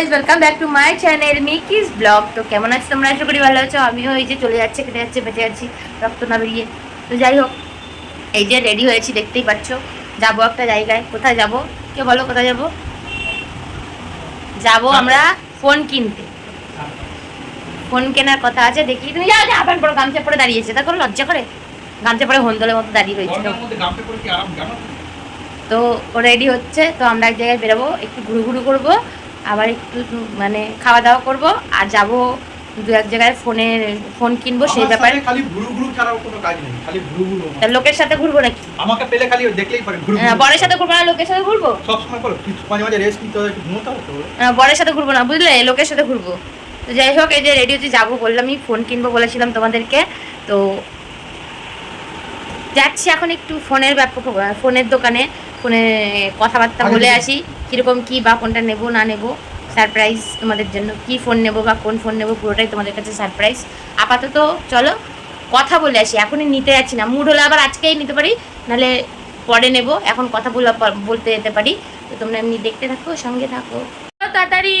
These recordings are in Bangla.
Guys welcome back to my channel মিকিস blog তো কেমন আছো তোমরা? আশা করি ভালো আছো। আমিও এই যে চলে যাচ্ছে কেটে যাচ্ছে বেঁচে যাচ্ছি রক্ত না বেরিয়ে। তো যাই হোক এই যে রেডি হয়েছি দেখতেই পাচ্ছ। যাব একটা জায়গায়। কোথায় যাব? কে বলো কোথায় যাব? যাব আমরা ফোন কিনতে। ফোন কেনার কথা আছে দেখি। তুমি যাও যা আপনার পরে গামছা পরে দাঁড়িয়েছে তা কোনো লজ্জা করে। গামছা পরে হন্দলের মতো দাঁড়িয়ে রয়েছে। তো। রেডি হচ্ছে। তো আমরা এক জায়গায় বেরোবো একটু ঘুরু ঘুরু করব। আবার একটু মানে খাওয়া দাওয়া করব আর যাব দু এক জায়গায় ফোনে ফোন কিনবো সেই ব্যাপারে। খালি ঘুরু ঘুরু ছাড়াও কোনো কাজ নেই খালি ঘুরু ঘুরু লোকের সাথে ঘুরবো নাকি? আমাকে পেলে খালি দেখলেই পারে ঘুরু আহ, বরের সাথে ঘুরবো না লোকের সাথে ঘুরবো? সব সময় করো কিছু মাঝে মাঝে রেস্ট নিতে একটু ঘুমোতে হবে আহ, বরের সাথে ঘুরবো না বুঝলে? লোকের সাথে ঘুরবো। তো যাই হোক এই যে রেডি হচ্ছে যাব বললামই ফোন কিনবো বলেছিলাম তোমাদেরকে। তো যাচ্ছি এখন একটু ফোনের ব্যাপক ফোনের দোকানে। ফোনে কথাবার্তা বলে আসি কীরকম কি বা কোনটা নেব না নেব সারপ্রাইজ তোমাদের জন্য কি ফোন নেব বা কোন ফোন নেব পুরোটাই তোমাদের কাছে সারপ্রাইজ আপাতত চলো কথা বলে আসি এখনই নিতে যাচ্ছি না মুড হলে আবার আজকেই নিতে পারি নাহলে পরে নেব এখন কথা বলা বলতে যেতে পারি। তো তোমরা এমনি দেখতে থাকো সঙ্গে থাকো। তাড়াতাড়ি!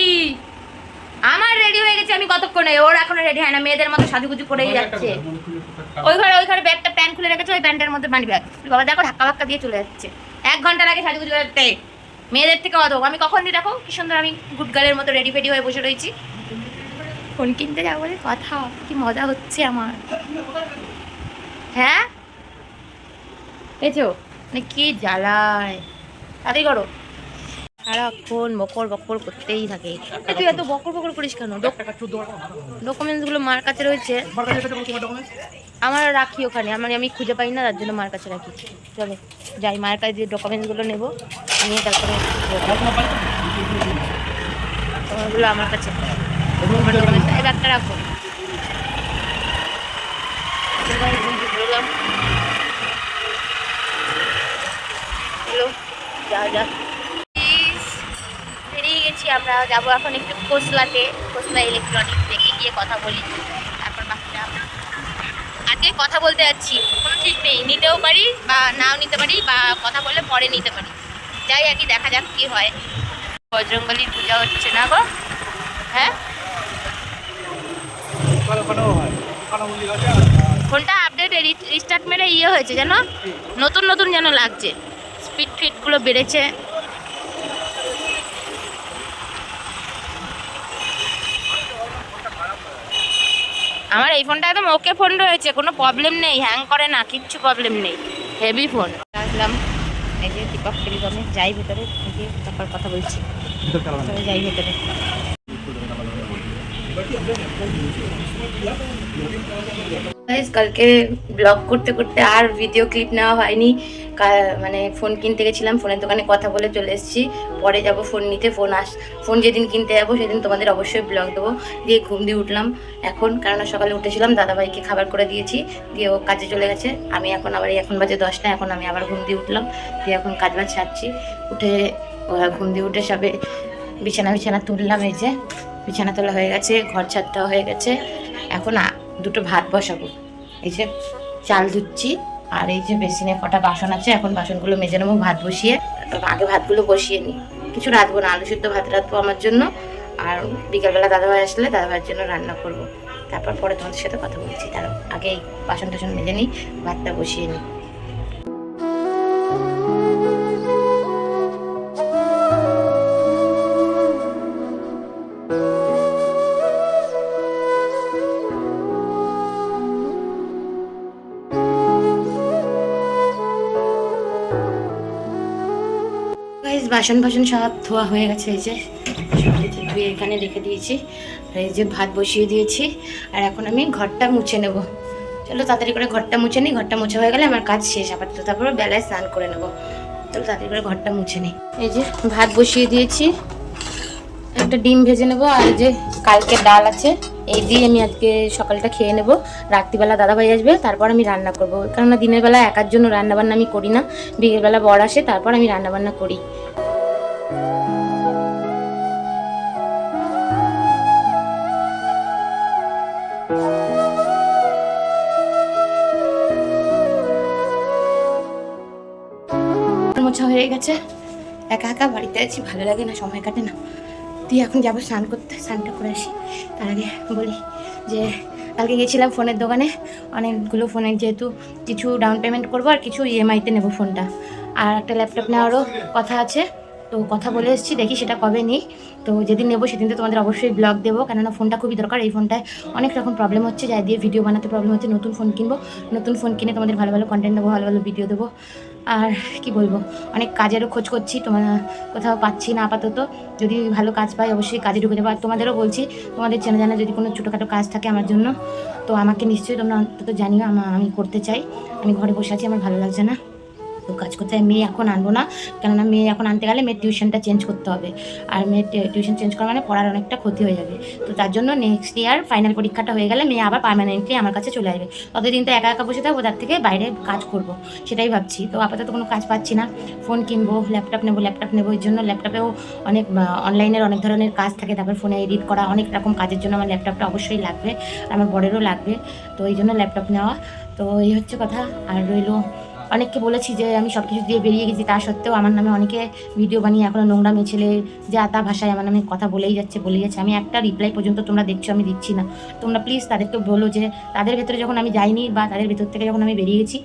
আমার রেডি হয়ে গেছে আমি কতক্ষণে? ওর এখনও রেডি হয় না মেয়েদের মতো সাজুগুজু করেই যাচ্ছে। ওই ঘরে ওই ঘরে ব্যাগটা প্যান্ট খুলে রেখেছে ওই প্যান্টের মধ্যে মানি ব্যাগ বাবা দেখো ধাক্কা ধাক্কা দিয়ে চলে যাচ্ছে। এক ঘণ্টা লাগে সাজুগুজু করতে। মেয়েদের থেকে অধ আমি কখন দিই দেখো? কি সুন্দর আমি গুড গার্লের মতো রেডি ফেডি হয়ে বসে রয়েছি। ফোন কিনতে যাব বলে কথা। কি মজা হচ্ছে আমার। হ্যাঁ? পেয়েছ? মানে কি জ্বালায়? তাড়াতাড়ি করো। সারাক্ষণ বকর বকর করতেই থাকে। তুই এত বকর বকর করিস কেন? ডকুমেন্টসগুলো মার কাছে রয়েছে। আমার রাখি ওখানে। আমার আমি খুঁজে পাই না তার জন্য মার কাছে রাখি। চলো যাই মায়ের কাছে যে ডকুমেন্টসগুলো নেব নিয়ে তারপরে ওগুলো আমার কাছে। এই ব্যাগটা রাখো। চলো যা যা। আমরা যাব এখন একটু কোসলাতে কোসলা ইলেকট্রনিক্স দেখে গিয়ে কথা বলি তারপর বাকিটা আজকে কথা বলতে যাচ্ছি কোনো ঠিক নেই নিতেও পারি বা নাও নিতে পারি বা কথা বললে পরে নিতে পারি যাই আর কি দেখা যাক কি হয় বজরঙ্গলির পূজা হচ্ছে না গো হ্যাঁ ফোনটা আপডেট রিস্টার্ট মেরে ইয়ে হয়েছে জানো নতুন নতুন যেন লাগছে স্পিড ফিটগুলো বেড়েছে আমার এই ফোনটা একদম ওকে ফোন রয়েছে কোনো প্রবলেম নেই হ্যাং করে না কিচ্ছু প্রবলেম নেই। হেভি ফোন আসলাম। এই যে দীপক টেলিকমে যাই ভেতরে গিয়ে তারপর কথা বলছি। যাই ভেতরে। Guys, কালকে ব্লগ করতে করতে আর ভিডিও ক্লিপ নেওয়া হয়নি। মানে ফোন কিনতে গেছিলাম ফোনের দোকানে কথা বলে চলে এসেছি। পরে যাব ফোন নিতে ফোন আস ফোন যেদিন কিনতে যাব সেদিন তোমাদের অবশ্যই ব্লগ দেবো। দিয়ে ঘুম দিয়ে উঠলাম। এখন কারণ সকালে উঠেছিলাম দাদাভাইকে খাবার করে দিয়েছি। দিয়ে ও কাজে চলে গেছে। আমি এখন আবার এখন বাজে দশটা এখন আমি আবার ঘুম দিয়ে উঠলাম। দিয়ে এখন কাজ বাজ সারছি। উঠে ওরা ঘুম দিয়ে উঠে সবে বিছানা বিছানা তুললাম এই যে বিছানা তোলা হয়ে গেছে ঘর ছাড়টাও হয়ে গেছে। এখন দুটো ভাত বসাবো। এই যে চাল ধুচ্ছি, আর এই যে বেসিনে কটা বাসন আছে, এখন বাসনগুলো মেজে নেব, ভাত বসিয়ে। আগে ভাতগুলো বসিয়ে নিই। কিছু রাঁধবো না, আলু সিদ্ধ ভাত রাঁধবো আমার জন্য। আর বিকালবেলা দাদাভাই আসলে দাদাভাইয়ের জন্য রান্না করব। তারপর পরে তোমাদের সাথে কথা বলছি। তার আগে বাসন টাসন মেজে নিই, ভাতটা বসিয়ে নিই। বাসন বাসন সব ধোয়া হয়ে গেছে, এই যে ধুয়ে এখানে রেখে দিয়েছি। আর এই যে ভাত বসিয়ে দিয়েছি, আর এখন আমি ঘরটা মুছে নেব। চলো তাড়াতাড়ি করে ঘরটা মুছে নিই, ঘরটা মুছে হয়ে গেলে আমার কাজ শেষ, আপাতত তারপরে বেলায় স্নান করে নেব। চলো তাড়াতাড়ি করে ঘরটা মুছে নিই। এই যে ভাত বসিয়ে দিয়েছি, একটা ডিম ভেজে নেব, আর যে কালকে ডাল আছে, এই দিয়ে আমি আজকে সকালটা খেয়ে নেব। রাত্রিবেলা দাদাভাই আসবে, তারপর আমি রান্না করব। কেননা দিনের বেলা একার জন্য রান্না বান্না আমি করি না। বিকেলবেলা বর আসে, তারপর আমি রান্না বান্না করি। মোছা হয়ে গেছে। একা একা বাড়িতে আছি, ভালো লাগে না, সময় কাটে না। দিয়ে এখন যাব স্নান করতে, স্নানটা করে আসি। তার আগে বলি যে, কালকে গেছিলাম ফোনের দোকানে। অনেকগুলো ফোনের যেহেতু কিছু ডাউন পেমেন্ট করব আর কিছু ইএমআইতে নেব ফোনটা। আর একটা ল্যাপটপ নেওয়ারও কথা আছে। তো কথা বলে এসেছি, দেখি সেটা কবে নেই। তো যেদিন নেব সেদিন তো তোমাদের অবশ্যই ব্লগ দেবো, কেননা ফোনটা খুবই দরকার। এই ফোনটায় অনেক রকম প্রবলেম হচ্ছে, যাই দিয়ে ভিডিও বানাতে প্রবলেম হচ্ছে, নতুন ফোন কিনবো। নতুন ফোন কিনে তোমাদের ভালো ভালো কন্টেন্ট দেবো, ভালো ভালো ভিডিও দেবো। আর কি বলব, অনেক কাজেরও খোঁজ করছি, তোমার কোথাও পাচ্ছি না আপাতত। যদি ভালো কাজ পাই, অবশ্যই কাজে ঢুকে যাব। আর তোমাদেরও বলছি, তোমাদের চেনা জানা যদি কোনো ছোটোখাটো কাজ থাকে আমার জন্য, তো আমাকে নিশ্চয়ই তোমরা অন্তত জানিও আমি করতে চাই। আমি ঘরে বসে আছি, আমার ভালো লাগছে না। তো কাজ করতে হয়। মেয়ে এখন আনব না, কেননা মেয়ে এখন আনতে গেলে মেয়ের টিউশনটা চেঞ্জ করতে হবে। আর মেয়ের টিউশন চেঞ্জ করা মানে পড়ার অনেকটা ক্ষতি হয়ে যাবে। তো তার জন্য নেক্সট ইয়ার ফাইনাল পরীক্ষাটা হয়ে গেলে মেয়ে আবার পার্মানেন্টলি আমার কাছে চলে আসবে। ততদিন তো একা একা বসে থাকব, তার থেকে বাইরে কাজ করব, সেটাই ভাবছি। তো আপাতত কোনো কাজ পাচ্ছি না। ফোন কিনবো ল্যাপটপ নেব ল্যাপটপ নেব, এর জন্য ল্যাপটপেও অনেক অনলাইনের অনেক ধরনের কাজ থাকে। তারপর ফোনে এডিট করা, অনেক রকম কাজের জন্য আমার ল্যাপটপটা অবশ্যই লাগবে। আমার বড়েরও লাগবে। তো এই জন্য ল্যাপটপ নেওয়া। তো এই হচ্ছে কথা। আর রইল অনেককে বলেছি যে আমি সব কিছু দিয়ে বেরিয়ে গেছি, তা সত্ত্বেও আমার নামে অনেকে ভিডিও বানিয়ে এখনও নোংরা মেছেলে যে তা ভাষায় আমার নামে কথা বলেই যাচ্ছে বলেই যাচ্ছে। আমি একটা রিপ্লাই পর্যন্ত তোমরা দেখছ, আমি দিচ্ছি না। তোমরা প্লিজ তাদেরকে বলো যে, তাদের ভেতরে যখন আমি যাইনি বা তাদের ভেতর থেকে যখন আমি বেরিয়ে গেছি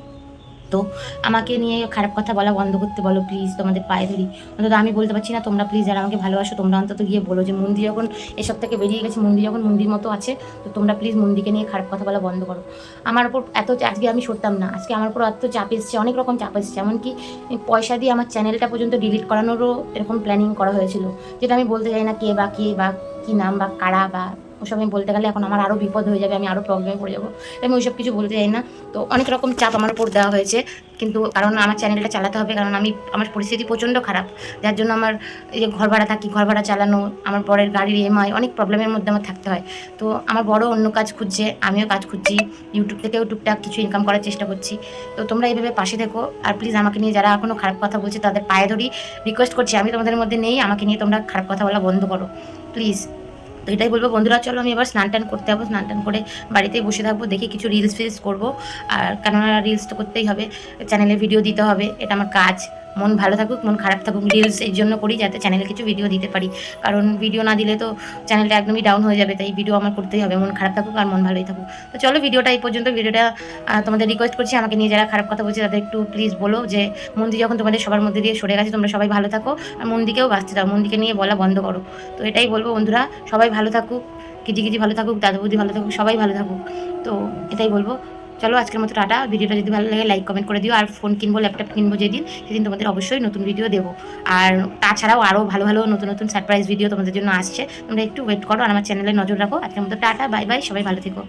তো আমাকে নিয়ে খারাপ কথা বলা বন্ধ করতে বলো প্লিজ তোমাদের পায়ে ধরি। অন্তত আমি বলতে পারছি না, তোমরা প্লিজ যারা আমাকে ভালোবাসো, তোমরা অন্তত গিয়ে বলো যে মন্দির যখন এসব থেকে বেরিয়ে গেছে, মন্দির যখন মন্দির মতো আছে, তো তোমরা প্লিজ মন্দিরকে নিয়ে খারাপ কথা বলা বন্ধ করো। আমার উপর এত আজকে আমি সরতাম না, আজকে আমার উপর এত চাপ এসছে, অনেক রকম চাপ এসছে। এমনকি পয়সা দিয়ে আমার চ্যানেলটা পর্যন্ত ডিলিট করানোরও এরকম প্ল্যানিং করা হয়েছিল, যেটা আমি বলতে চাই না কে বা কে বা কী নাম বা কারা বা ওসব আমি বলতে গেলে এখন আমার আরও বিপদ হয়ে যাবে, আমি আরও প্রবলেমে পড়ে যাব। আমি ওইসব কিছু বলতে চাই না। তো অনেক রকম চাপ আমার উপর দেওয়া হয়েছে। কিন্তু কারণ আমার চ্যানেলটা চালাতে হবে, কারণ আমি, আমার পরিস্থিতি প্রচণ্ড খারাপ। যার জন্য আমার এই যে ঘর ভাড়া থাকি, ঘর ভাড়া চালানো, আমার পরের গাড়ির ইএমআই অনেক প্রবলেমের মধ্যে আমার থাকতে হয়। তো আমার বড় অন্য কাজ খুঁজছে, আমিও কাজ খুঁজছি। ইউটিউব থেকেও টুকটাক কিছু ইনকাম করার চেষ্টা করছি। তো তোমরা এইভাবে পাশে দেখো আর প্লিজ আমাকে নিয়ে যারা এখনও খারাপ কথা বলছে, তাদের পায়ে ধরি। রিকোয়েস্ট করছি, আমি তোমাদের মধ্যে নেই, আমাকে নিয়ে তোমরা খারাপ কথা বলা বন্ধ করো। প্লিজ এটাই বলব, বন্ধুরা, চলো আমি এবার স্নান টান করতে যাব, স্নান টান করে বাড়িতেই বসে থাকব, দেখি কিছু রিলস ফিলস করব। আর কেননা রিলস তো করতেই হবে চ্যানেলে ভিডিও দিতে হবে, এটা আমার কাজ। মন ভালো থাকুক, মন খারাপ থাকুক রিলস এই জন্য করি যাতে চ্যানেলে কিছু ভিডিও দিতে পারি। কারণ ভিডিও না দিলে তো চ্যানেলটা একদমই ডাউন হয়ে যাবে, তাই ভিডিও আমার করতেই হবে, মন খারাপ থাকুক আর মন ভালোই থাকুক। তো চলো ভিডিওটা এই পর্যন্ত ভিডিওটা তোমাদের রিকোয়েস্ট করছি, আমাকে নিয়ে যারা খারাপ কথা বলছে তাদের একটু প্লিজ বলো যে, মন্দির যখন তোমাদের সবার মধ্যে দিয়ে সরে গেছে, তোমরা সবাই ভালো থাকো আর মন্দিকেও বাঁচতে দাও মন্দিকে নিয়ে বলা বন্ধ করো। তো এটাই বলব বন্ধুরা, সবাই ভালো থাকুক কিজি কিজি ভালো থাকুক দাদু বৌদি ভালো থাকুক, সবাই ভালো থাকুক। তো এটাই বলব। চলো আজকের মতো টাটা। ভিডিওটা যদি ভালো লাগে লাইক কমেন্ট করে দিও। আর ফোন কিনবো ল্যাপটপ কিনবো যেদিন, সেদিন তোমাদের অবশ্যই নতুন ভিডিও দেবো। আর তাছাড়াও আরও ভালো ভালো, নতুন নতুন সারপ্রাইজ ভিডিও তোমাদের জন্য আসছে। তোমরা একটু ওয়েট করো আর আমার চ্যানেলে নজর রাখো। আজকের মতো টাটা বাই বাই সবাই ভালো থেকো।